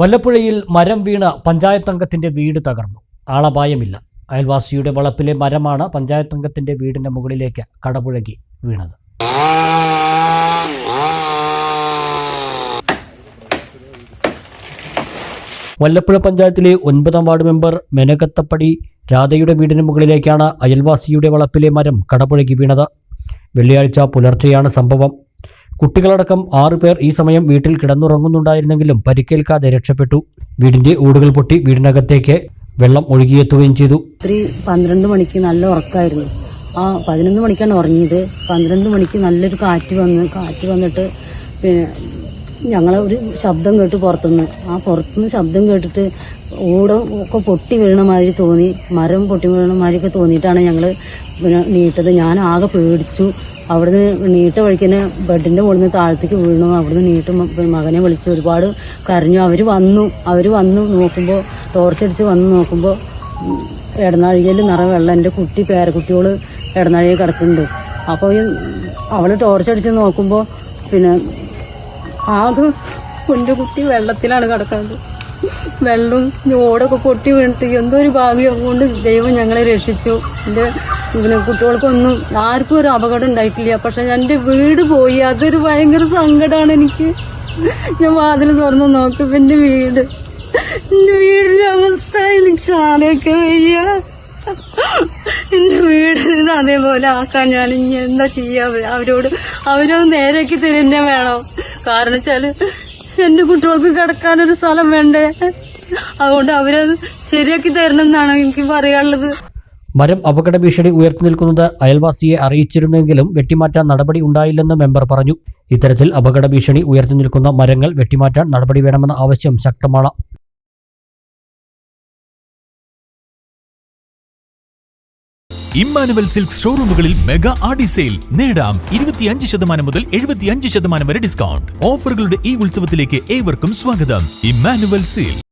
വല്ലപ്പുഴയിൽ മരം വീണ് പഞ്ചായത്ത് അംഗത്തിന്റെ വീട് തകർന്നു. ആളപായമില്ല. അയൽവാസിയുടെ വളപ്പിലെ മരമാണ് പഞ്ചായത്ത് അംഗത്തിന്റെ വീടിന്റെ മുകളിലേക്ക് കടപുഴകി വീണത്. വല്ലപ്പുഴ പഞ്ചായത്തിലെ ഒൻപതാം വാർഡ് മെമ്പർ മെനകത്തപ്പടി രാധയുടെ വീടിന് മുകളിലേക്കാണ് അയൽവാസിയുടെ വളപ്പിലെ മരം കടപുഴകി വീണത്. വെള്ളിയാഴ്ച പുലർച്ചെയാണ് സംഭവം. കുട്ടികളടക്കം ആറുപേർ ഈ സമയം വീട്ടിൽ കിടന്നുറങ്ങുന്നുണ്ടായിരുന്നെങ്കിലും പരിക്കേൽക്കാതെ രക്ഷപ്പെട്ടു. വീടിന്റെ ഓടുകൾ പൊട്ടി വീടിനകത്തേക്ക് വെള്ളം ഒഴുകിയെത്തുകയും ചെയ്തു. രാത്രി പന്ത്രണ്ട് മണിക്ക് നല്ല ഉറക്കായിരുന്നു. ആ പതിനൊന്ന് മണിക്കാണ് ഉറങ്ങിയത്. പന്ത്രണ്ട് മണിക്ക് നല്ലൊരു കാറ്റ് വന്ന് കാറ്റ് വന്നിട്ട് പിന്നെ ഞങ്ങൾ ഒരു ശബ്ദം കേട്ട് പുറത്തുനിന്ന്. ആ പുറത്തുനിന്ന് ശബ്ദം കേട്ടിട്ട് ഓടം ഒക്കെ പൊട്ടി വീണ മാതിരി തോന്നി മരം പൊട്ടി വീണ മാതിരിയൊക്കെ തോന്നിയിട്ടാണ് ഞങ്ങൾ പിന്നെ നീട്ടത്. ഞാൻ ആകെ പേടിച്ചു. അവിടുന്ന് നീട്ട വഴിക്കന്നെ ബെഡിന്റെ മുകളിൽ നിന്ന് താഴത്തേക്ക് വീണു. അവിടുന്ന് നീട്ട് മകനെ വിളിച്ച് ഒരുപാട് കരഞ്ഞു. അവർ വന്നു. അവർ വന്നു നോക്കുമ്പോൾ ടോർച്ചടിച്ച് വന്ന് നോക്കുമ്പോൾ ഇടനാഴികയിൽ നിറ വെള്ളം. എന്റെ കുട്ടി പേരക്കുട്ടികൾ ഇടനാഴിയിൽ കിടക്കുന്നുണ്ട്. അപ്പോൾ അവൾ ടോർച്ചടിച്ച് നോക്കുമ്പോൾ പിന്നെ ആകെ കുഞ്ഞു കുട്ടി വെള്ളത്തിലാണ് കിടക്കുന്നത്. വെള്ളം ഓടൊക്കെ പൊട്ടി വീണിട്ട് എന്തോ ഒരു ഭാഗ്യം കൊണ്ട് ദൈവം ഞങ്ങളെ രക്ഷിച്ചു. എന്റെ പിന്നെ കുട്ടികൾക്കൊന്നും ആർക്കും ഒരു അപകടം ഉണ്ടായിട്ടില്ല. പക്ഷെ എന്റെ വീട് പോയി. അതൊരു ഭയങ്കര സങ്കടമാണ് എനിക്ക്. ഞാൻ വാതിൽ തുറന്ന് നോക്കുമ്പോൾ എന്റെ വീട് എന്റെ വീടിന്റെ അവസ്ഥ എനിക്ക് ആലോചിക്കാൻ വയ്യ. എന്റെ വീട് അതേപോലെ ആക്കാൻ ഞാൻ ഇനി എന്താ ചെയ്യാ? അവരോട് അവരോ നേരേക്ക് തരുന്നേ വേണം. കാരണം വെച്ചാൽ എന്റെ കുട്ടികൾക്ക് കിടക്കാനൊരു സ്ഥലം വേണ്ടേ? അതുകൊണ്ട് അവരത് ശരിയാക്കി തരണം എന്നാണ് എനിക്ക് പറയാനുള്ളത്. മരം അപകട ഭീഷണി ഉയർത്തി നിൽക്കുന്നത് അയൽവാസിയെ അറിയിച്ചിരുന്നെങ്കിലും വെട്ടിമാറ്റാൻ നടപടി ഉണ്ടായില്ലെന്ന് മെമ്പർ പറഞ്ഞു. ഇത്തരത്തിൽ അപകട ഭീഷണി ഉയർത്തി നിൽക്കുന്ന മരങ്ങൾ വെട്ടിമാറ്റാൻ നടപടി വേണമെന്ന ആവശ്യം ശക്തമാണ്. ഇമ്മാനുവൽ സിൽക്ക് ഷോറൂമുകളിൽ മെഗാ ആഡി സെയിൽ. നേടാം ഇരുപത്തിയഞ്ച് ശതമാനം മുതൽ എഴുപത്തിയഞ്ച് ശതമാനം വരെ ഡിസ്കൗണ്ട്. ഓഫറുകളുടെ ഈ ഉത്സവത്തിലേക്ക് ഏവർക്കും സ്വാഗതം. Emmanuel sale